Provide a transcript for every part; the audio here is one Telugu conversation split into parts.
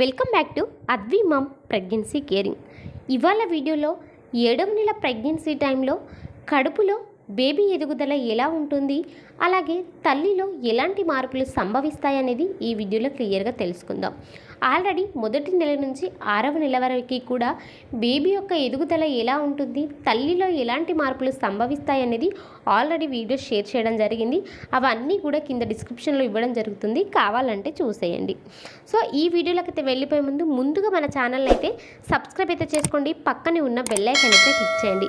Welcome back to Advi mom pregnancy caring. ఇవాళ వీడియోలో ఏడవ నెల ప్రెగ్నెన్సీ టైంలో కడుపులో బేబీ ఎదుగుదల ఎలా ఉంటుంది అలాగే తల్లిలో ఎలాంటి మార్పులు సంభవిస్తాయనేది ఈ వీడియోలో క్లియర్గా తెలుసుకుందాం. ఆల్రెడీ మొదటి నెల నుంచి ఆరవ నెల వరకు కూడా బేబీ యొక్క ఎదుగుదల ఎలా ఉంటుంది తల్లిలో ఎలాంటి మార్పులు సంభవిస్తాయనేది ఆల్రెడీ వీడియో షేర్ చేయడం జరిగింది. అవన్నీ కూడా కింద డిస్క్రిప్షన్లో ఇవ్వడం జరుగుతుంది. కావాలంటే చూసేయండి. సో ఈ వీడియోలోకి అయితే వెళ్ళిపోయే ముందు ముందుగా మన ఛానల్ అయితే సబ్స్క్రైబ్ అయితే చేసుకోండి. పక్కనే ఉన్న బెల్ అయితే క్లిక్ చేయండి.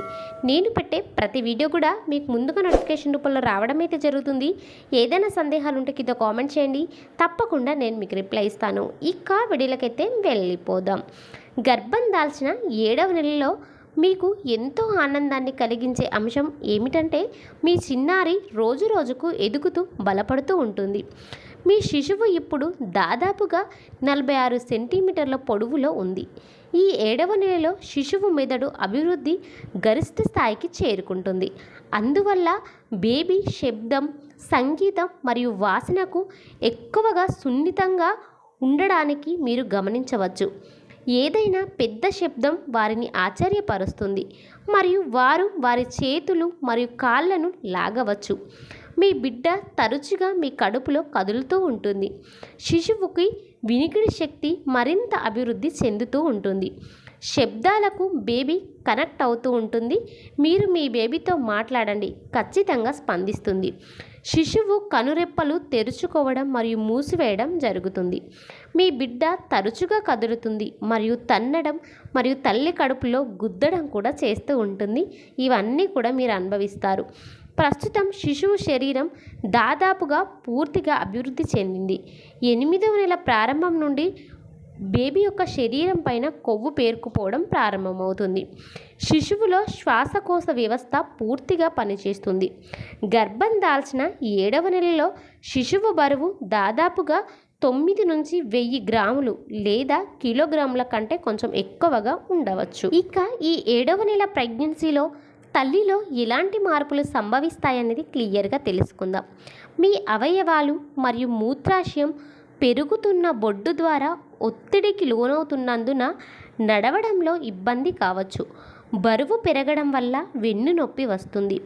నేను పెట్టే ప్రతి వీడియో కూడా మీకు ముందుగా నోటిఫికేషన్ రూపంలో రావడం అయితే జరుగుతుంది. ఏదైనా సందేహాలు ఉంటే కింద కామెంట్ చేయండి. తప్పకుండా నేను మీకు రిప్లై ఇస్తాను. ఇక వీడియోలకైతే వెళ్ళిపోదాం. గర్భం దాల్చిన ఏడవ నెలలో మీకు ఎంతో ఆనందాన్ని కలిగించే అంశం ఏమిటంటే మీ చిన్నారి రోజు రోజుకు ఎదుగుతూ బలపడుతూ ఉంటుంది. మీ శిశువు ఇప్పుడు దాదాపుగా నలభై ఆరు సెంటీమీటర్ల పొడవులో ఉంది. ఈ ఏడవ నెలలో శిశువు మెదడు అభివృద్ధి గరిష్ట స్థాయికి చేరుకుంటుంది. అందువల్ల బేబీ శబ్దం సంగీతం మరియు వాసనకు ఎక్కువగా సున్నితంగా ఉండడానికి మీరు గమనించవచ్చు. ఏదైనా పెద్ద శబ్దం వారిని ఆశ్చర్యపరుస్తుంది. మరియు వారు వారి చేతులు మరియు కాళ్ళను లాగవచ్చు. మీ బిడ్డ తరచుగా మీ కడుపులో కదులుతూ ఉంటుంది. శిశువుకి వినికిడి శక్తి మరింత అభివృద్ధి చెందుతూ ఉంటుంది. శబ్దాలకు బేబీ కనెక్ట్ అవుతూ ఉంటుంది. మీరు మీ బేబీతో మాట్లాడండి. ఖచ్చితంగా స్పందిస్తుంది. శిశువు కనురెప్పలు తెరుచుకోవడం మరియు మూసివేయడం జరుగుతుంది. మీ బిడ్డ తరచుగా కదులుతుంది మరియు తన్నడం మరియు తల్లి కడుపులో గుద్దడం కూడా చేస్తూ ఉంటుంది. ఇవన్నీ కూడా మీరు అనుభవిస్తారు. ప్రస్తుతం శిశువు శరీరం దాదాపుగా పూర్తిగా అభివృద్ధి చెందింది. ఎనిమిదవ నెల ప్రారంభం నుండి బేబీ యొక్క శరీరం పైన కొవ్వు పేరుకుపోవడం ప్రారంభమవుతుంది. శిశువులో శ్వాసకోశ వ్యవస్థ పూర్తిగా పనిచేస్తుంది. గర్భం దాల్చిన ఏడవ నెలలో శిశువు బరువు దాదాపుగా తొమ్మిది నుంచి వెయ్యి గ్రాములు లేదా కిలోగ్రాముల కంటే కొంచెం ఎక్కువగా ఉండవచ్చు. ఇక ఈ ఏడవ నెల ప్రెగ్నెన్సీలో తల్లిలో ఎలాంటి మార్పులు సంభవిస్తాయనేది క్లియర్గా తెలుసుకుందాం. మీ అవయవాలు మరియు మూత్రాశయం పెరుగుతున్న బొడ్డు ద్వారా ఒత్తిడికి లోనవుతున్నందున నడవడంలో ఇబ్బంది కావచ్చు. బరువు పెరగడం వల్ల వెన్ను నొప్పి వస్తుంది.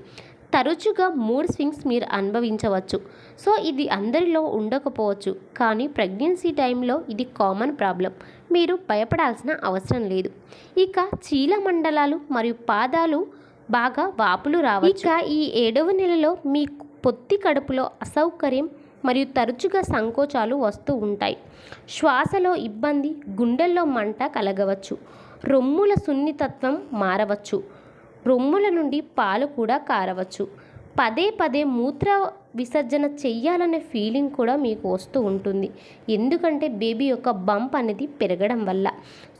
తరచుగా మూడ్ స్వింగ్స్ మీరు అనుభవించవచ్చు. సో ఇది అందరిలో ఉండకపోవచ్చు. కానీ ప్రెగ్నెన్సీ టైంలో ఇది కామన్ ప్రాబ్లం. మీరు భయపడాల్సిన అవసరం లేదు. ఇక చీల మండలాలు మరియు పాదాలు బాగా వాపులు రావచ్చు. ఇక ఈ ఏడవ నెలలో మీ పొత్తి కడుపులో అసౌకర్యం మరియు తరచుగా సంకోచాలు వస్తూ ఉంటాయి. శ్వాసలో ఇబ్బంది గుండెల్లో మంట కలగవచ్చు. రొమ్ముల సున్నితత్వం మారవచ్చు. రొమ్ముల నుండి పాలు కూడా కారవచ్చు. పదే పదే మూత్ర విసర్జన చెయ్యాలనే ఫీలింగ్ కూడా మీకు వస్తూ ఉంటుంది. ఎందుకంటే బేబీ యొక్క బంప్ అనేది పెరగడం వల్ల.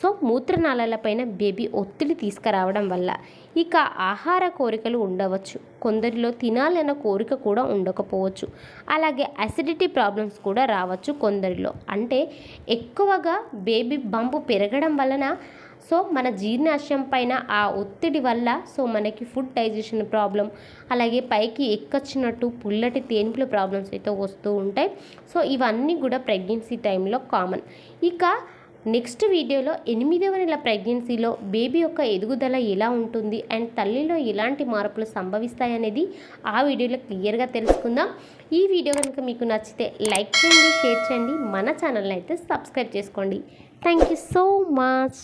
సో మూత్రనాళాలపైన బేబీ ఒత్తిడి తీసుకురావడం వల్ల. ఇక ఆహార కోరికలు ఉండవచ్చు. కొందరిలో తినాలన్న కోరిక కూడా ఉండకపోవచ్చు. అలాగే అసిడిటీ ప్రాబ్లమ్స్ కూడా రావచ్చు కొందరిలో. అంటే ఎక్కువగా బేబీ బంపు పెరగడం వలన సో మన జీర్ణాశయం పైన ఆ ఒత్తిడి వల్ల సో మనకి ఫుడ్ డైజెషన్ ప్రాబ్లం అలాగే పైకి ఎక్కొచ్చినట్టు పుల్లటి తేన్పుల ప్రాబ్లమ్స్ అయితే వస్తూ ఉంటాయి. సో ఇవన్నీ కూడా ప్రెగ్నెన్సీ టైంలో కామన్. ఇక నెక్స్ట్ వీడియోలో ఎనిమిదవ నెల ప్రెగ్నెన్సీలో బేబీ యొక్క ఎదుగుదల ఎలా ఉంటుంది అండ్ తల్లిలో ఎలాంటి మార్పులు సంభవిస్తాయనేది ఆ వీడియోలో క్లియర్గా తెలుసుకుందాం. ఈ వీడియో కనుక మీకు నచ్చితే లైక్ చేయండి షేర్ చేయండి. మన ఛానల్ని అయితే సబ్స్క్రైబ్ చేసుకోండి. Thank you so much.